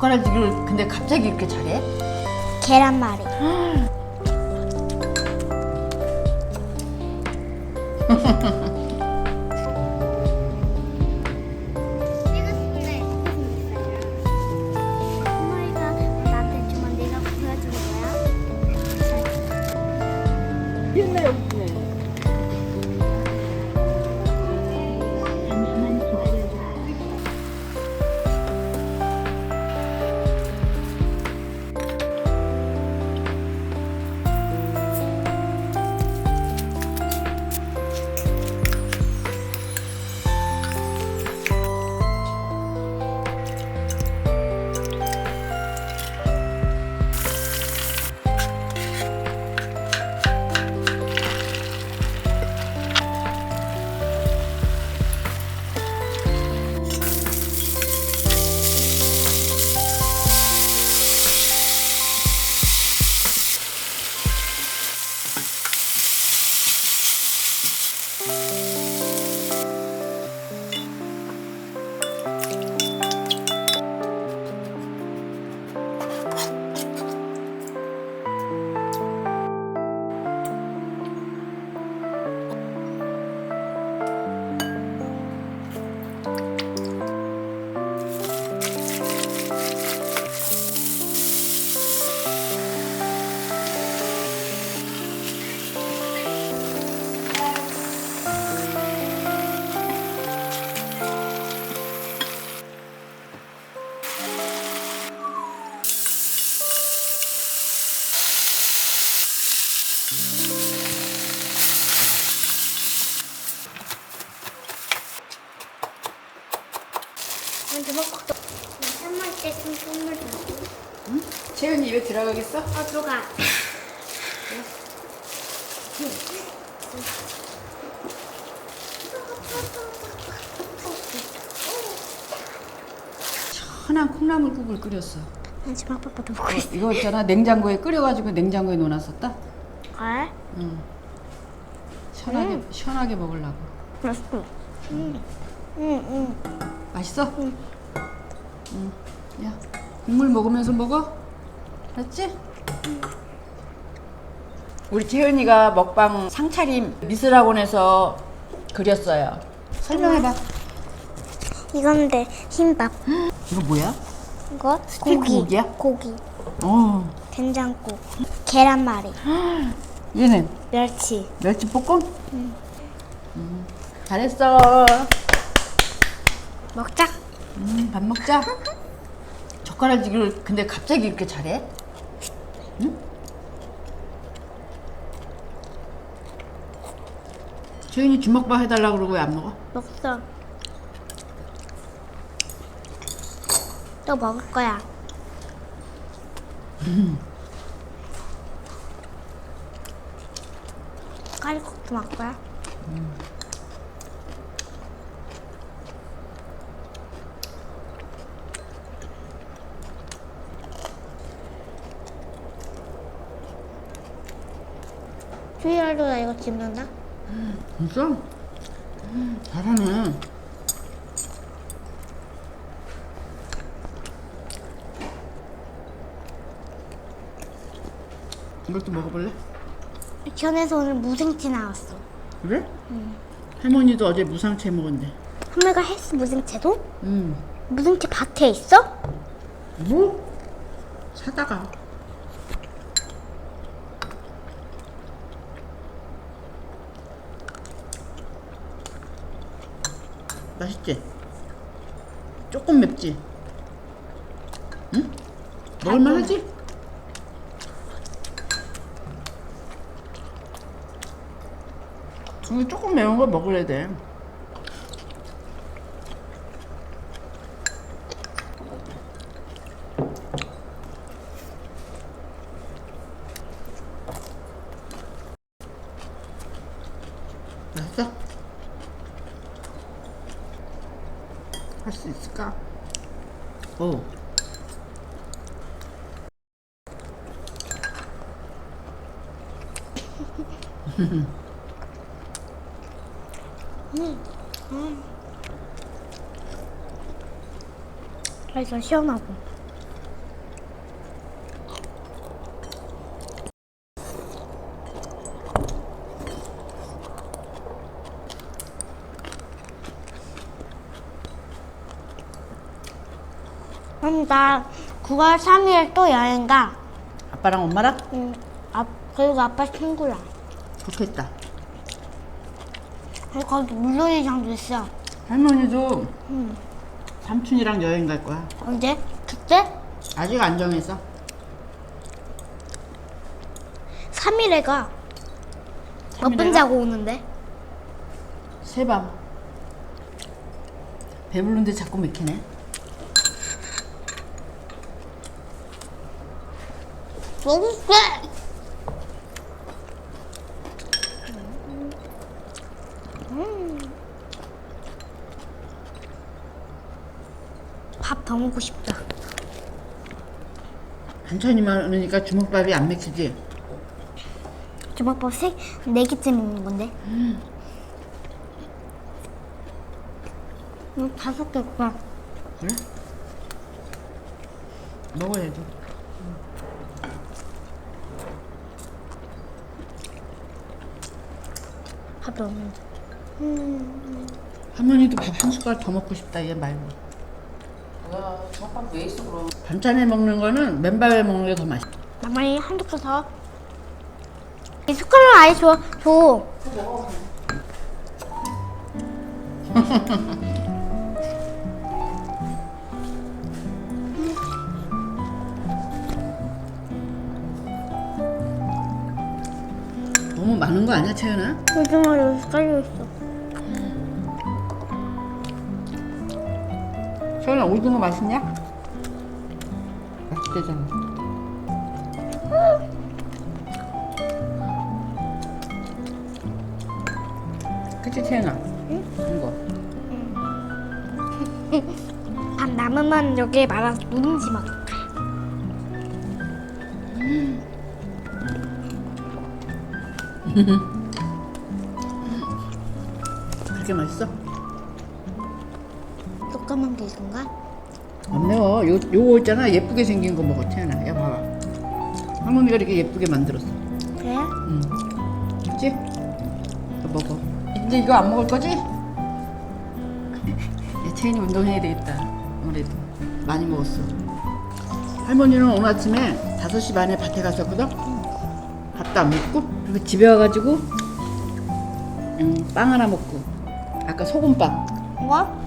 젓가락질을 근데 갑자기 이렇게 잘해? 계란말이. 또. 한번 때좀 선물 줘. 응? 채연이 입에 들어가겠어? 어, 들어가. 흔한 콩나물국을 끓였어. 난 지금 아빠부터 먹고 어, 있어. 이거 있잖아 냉장고에 끓여가지고 냉장고에 넣어놨었다. 아? 응. 시원하게 시원하게 먹으려고. 맛있어. 응. 응, 응. 맛있어? 응. 야 국물 먹으면서 먹어. 알았지? 우리 채연이가 먹방 상차림 미술학원에서 그렸어요. 설명해봐. 이건데 흰밥. 이거 뭐야? 이거 스테이크 고기. 고기야? 고기. 어. 된장국. 계란말이. 얘는 멸치. 멸치 볶음? 응. 잘했어. 먹자. 음, 밥 먹자. 젓가락질을 근데 갑자기 이렇게 잘해? 응? 채윤이 주먹밥 해달라고 그러고 왜 안 먹어? 먹자. 또 먹을 거야. 까리국도 먹을 거야. 주희알도 나 이거 집는다. 진짜? 음, 잘하네. 이것도 먹어볼래? 견에서 오늘 무생채 나왔어. 그래? 할머니도 어제 무상채 먹었는데. 할머니가 헬스 무생채도? 음. 무생채 밭에 있어? 뭐? 사다가. 맛있지? 조금 맵지? 응? 먹을만 하지? 이거 조금 매운 거 먹으려 돼. 맛있어? 할 수 있을까? 오. 그래서 시원하고. 나 9월 3일 또 여행 가. 아빠랑 엄마랑? 응. 아, 그리고 아빠 친구랑. 좋겠다. 그리고 거기 물놀이장도 있어. 할머니도 응. 삼촌이랑 여행 갈 거야. 언제? 그때? 아직 안 정했어. 3일에 가. 몇 분 자고 오는데? 새밤. 배부른데 자꾸 맥히네. 밥 더 먹고 싶다. 반찬이 많으니까 주먹밥이 안 맥히지. 주먹밥 세, 네 개째 먹는 건데. 음, 다섯 개구나. 그래? 먹어야지. 밥이 없는데. 할머니도 밥 한 숟갈 더 먹고 싶다 얘 말고. 뭐야, 저밥 왜 있어 그럼? 반찬에 먹는 거는 맨밥에 먹는 게 더 맛있어. 나만이 한두 개 더. 이 숟가락 아예 줘. 줘. 너무 많은 거 아니야 채연아? 요즘은 여기 깔려 있어. 채연아 오징어 맛있냐? 맛있대잖아. 그치 채연아? 응? 이거. 밥 남으면 여기에 말아서 누룽지 먹 그렇게 맛있어? 조그만 게 이건가? 안 매워. 요, 요거 있잖아. 예쁘게 생긴 거 먹어, 태연아. 야, 봐봐. 할머니가 이렇게 예쁘게 만들었어. 그래? 응. 그치? 이거 먹어. 이제 이거 안 먹을 거지? 야, 태연이 운동해야 되겠다. 아무래도. 많이 먹었어. 할머니는 오늘 아침에 5시 반에 밭에 갔었거든? 밥도 안 먹고. 그리고 집에 와가지고, 음, 빵 하나 먹고. 아까 소금빵. 뭐?